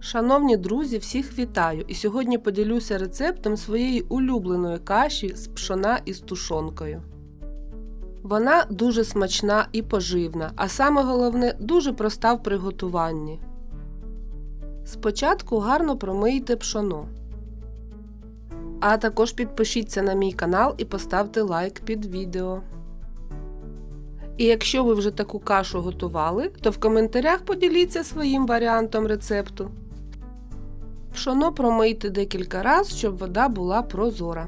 Шановні друзі, всіх вітаю! І сьогодні поділюся рецептом своєї улюбленої каші з пшона із тушонкою. Вона дуже смачна і поживна, а саме головне дуже проста в приготуванні. Спочатку гарно промийте пшоно. А також підпишіться на мій канал і поставте лайк під відео. І якщо ви вже таку кашу готували, то в коментарях поділіться своїм варіантом рецепту. Пшоно промийте декілька разів, щоб вода була прозора.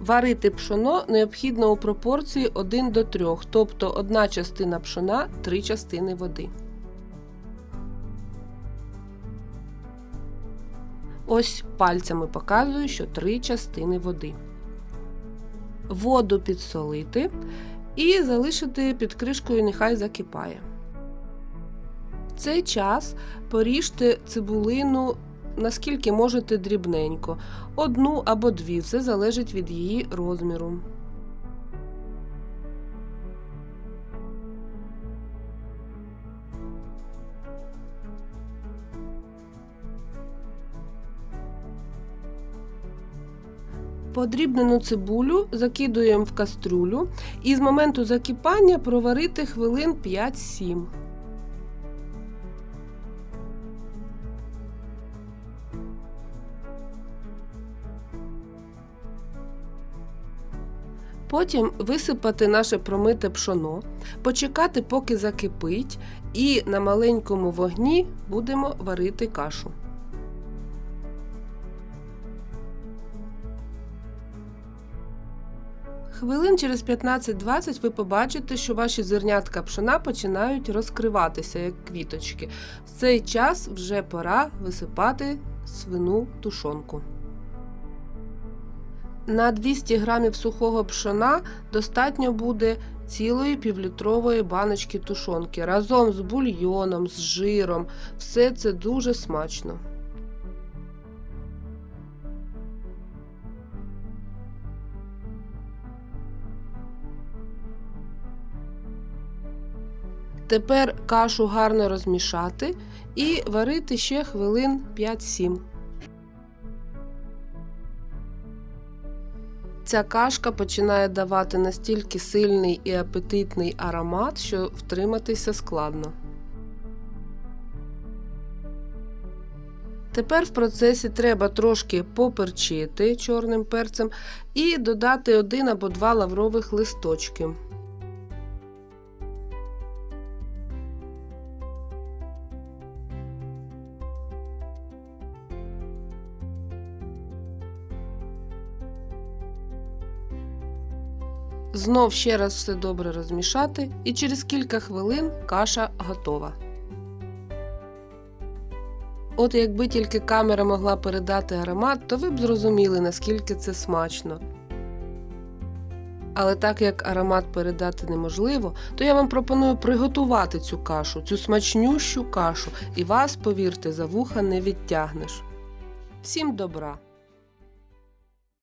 Варити пшоно необхідно у пропорції 1 до 3, тобто одна частина пшона 3 частини води. Ось пальцями показую, що 3 частини води. Воду підсолити і залишити під кришкою, нехай закипає. Цей час поріжте цибулину наскільки можете дрібненько, одну або дві, все залежить від її розміру. Подрібнену цибулю закидуємо в кастрюлю і з моменту закипання проварити хвилин 5-7. Потім висипати наше промите пшоно, почекати, поки закипить, і на маленькому вогні будемо варити кашу. Хвилин через 15-20 ви побачите, що ваші зернятка пшона починають розкриватися, як квіточки. В цей час вже пора висипати свину тушонку. На 200 грамів сухого пшона достатньо буде цілої півлітрової баночки тушонки разом з бульйоном, з жиром. Все це дуже смачно. Тепер кашу гарно розмішати і варити ще хвилин 5-7. Ця кашка починає давати настільки сильний і апетитний аромат, що втриматися складно. Тепер в процесі треба трошки поперчити чорним перцем і додати один або два лаврових листочки. Знов ще раз все добре розмішати, і через кілька хвилин каша готова. От якби тільки камера могла передати аромат, то ви б зрозуміли, наскільки це смачно. Але так як аромат передати неможливо, то я вам пропоную приготувати цю кашу, цю смачнющу кашу, і вас, повірте, за вуха не відтягнеш. Всім добра!